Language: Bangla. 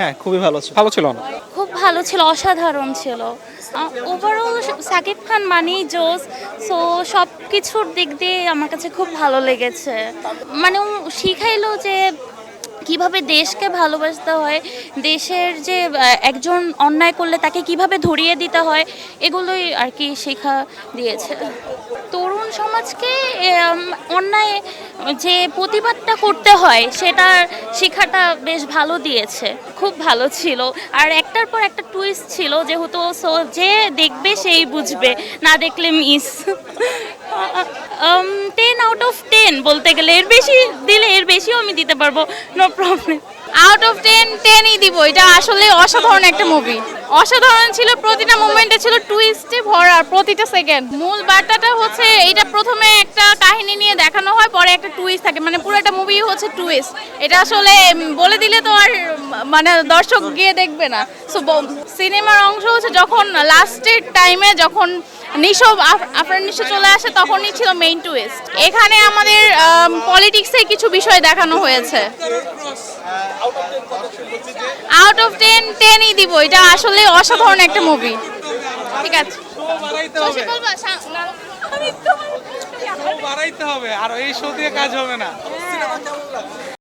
হ্যাঁ খুবই ভালো ছিল। ভালো ছিল না? খুব ভালো ছিল অসাধারণ ছিল। ওভারঅল সাকিব খান মানেই জোস সো সব কিছুর দিক দিয়ে আমার কাছে খুব ভালো লেগেছে। মানে ও শিখাইলো যে কীভাবে দেশকে ভালোবাসতে হয় দেশের যে একজন অন্যায় করলে তাকে কীভাবে ধরিয়ে দিতে হয় এগুলোই আর কি শেখা দিয়েছে। তরুণ সমাজকে অন্যায় যে প্রতিবাদটা করতে হয় সেটা শিক্ষাটা বেশ ভালো দিয়েছে, খুব ভালো ছিল। আর একটার পর একটা টুইস্ট ছিল, যেহেতু সো যে দেখবে সেই বুঝবে, না দেখলে miss ten out of ten বলতে গেলে, এর বেশি দিলে এর বেশিও আমি দিতে পারব no problem out of ten টেনই দিব, এটা আসলে অসাধারণ একটা মুভি অসাধারণ ছিল, প্রতিটা মোমেন্টে ছিল টুইস্টে ভরা প্রতিটা সেকেন্ড মূল বার্তাটা হচ্ছে এটা প্রথমে একটা কাহিনী নিয়ে দেখানো হয় পরে একটা টুইস্ট থাকে। মানে পুরো একটা মুভি হচ্ছে টুইস্ট এটা আসলে বলে দিলে তো আর মানে দর্শক গিয়ে দেখবে না। সো সিনেমার অংশ হচ্ছে যখন লাস্টের টাইমে যখন নিশো আফরান নিশো চলে আসে তখনই ছিল মেইন টুইস্ট এখানে আমাদের পলিটিক্সের কিছু বিষয় দেখানো হয়েছে। আউট অফ টেন টেনই দিব। এটা আসলে অসাধারণ একটা মুভি ঠিক আছে? বাড়াইতে হবে আর এই শো দিয়ে কাজ হবে না।